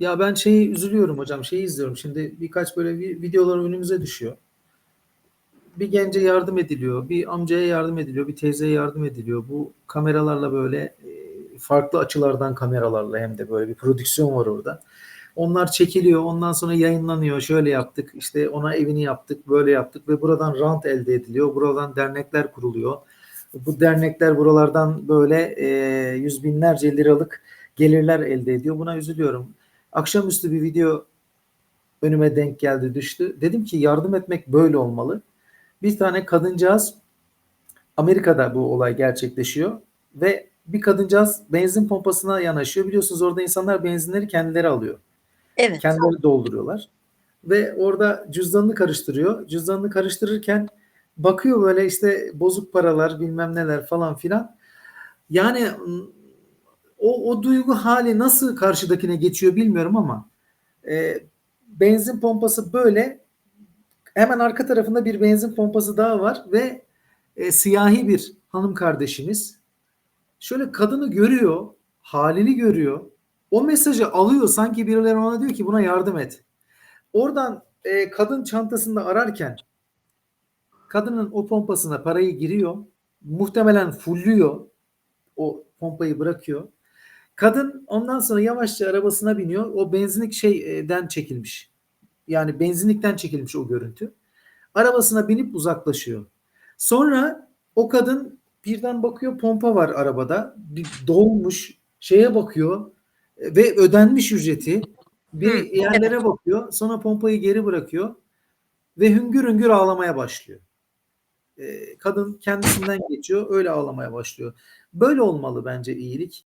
Ya ben şeyi üzülüyorum hocam, şeyi izliyorum. Şimdi birkaç böyle vi videolar önümüze düşüyor. Bir gence yardım ediliyor, bir amcaya yardım ediliyor, bir teyzeye yardım ediliyor. Bu kameralarla böyle, eee, farklı açılardan kameralarla hem de böyle bir prodüksiyon var orada. Onlar çekiliyor, ondan sonra yayınlanıyor. Şöyle yaptık, işte ona evini yaptık, böyle yaptık ve buradan rant elde ediliyor. Buradan dernekler kuruluyor. Bu dernekler buralardan böyle, eee, yüz binlerce liralık gelirler elde ediyor. Buna üzülüyorum. Akşamüstü bir video önüme denk geldi, düştü. Dedim ki yardım etmek böyle olmalı. Bir tane kadıncağız Amerika'da bu olay gerçekleşiyor ve bir kadıncağız benzin pompasına yanaşıyor. Biliyorsunuz orada insanlar benzinleri kendileri alıyor. Evet. Kendileri dolduruyorlar ve orada cüzdanını karıştırıyor. Cüzdanını karıştırırken bakıyor böyle işte bozuk paralar, bilmem neler falan filan. Yani, o o duygu hâli nasıl karşıdakine geçiyor bilmiyorum ama, eee, benzin pompası böyle, hemen arka tarafında bir benzin pompası daha var ve, eee, siyahi bir hanım kardeşimiz. Şöyle kadını görüyor, hâlini görüyor. O mesajı alıyor. Sanki birileri ona diyor ki buna yardım et. Oradan, eee, kadın çantasında ararken kadının o pompasına parayı giriyor. Muhtemelen fullüyor. O pompayı bırakıyor. Kadın ondan sonra yavaşça arabasına biniyor. O benzinlik şey eee, den çekilmiş. Yani benzinlikten çekilmiş o görüntü. Arabasına binip uzaklaşıyor. Sonra o kadın birden bakıyor pompa var arabada. Bir dolmuş. Şeye bakıyor, eee, ve ödenmiş ücreti. Bir yerlere bakıyor. Sonra pompayı geri bırakıyor ve hüngür hüngür ağlamaya başlıyor. Eee, kadın kendisinden geçiyor, öyle ağlamaya başlıyor. Böyle olmalı bence iyilik.